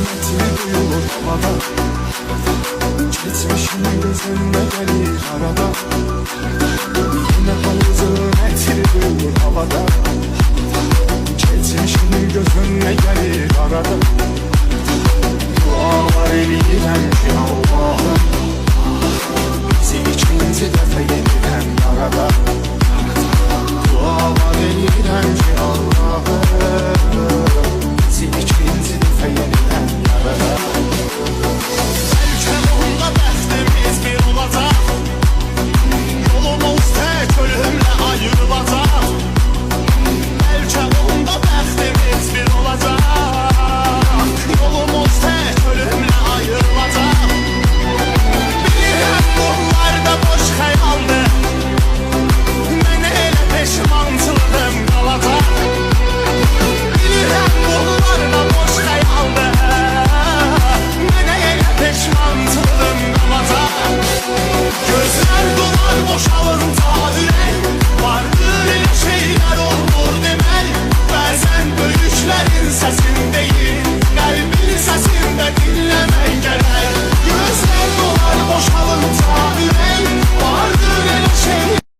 hürmeti duyulur havada Geçmişin gözünde gelir arada Yine havuzun etri duyulur havada Geçmişin gözünde gelir arada Dualar eliyle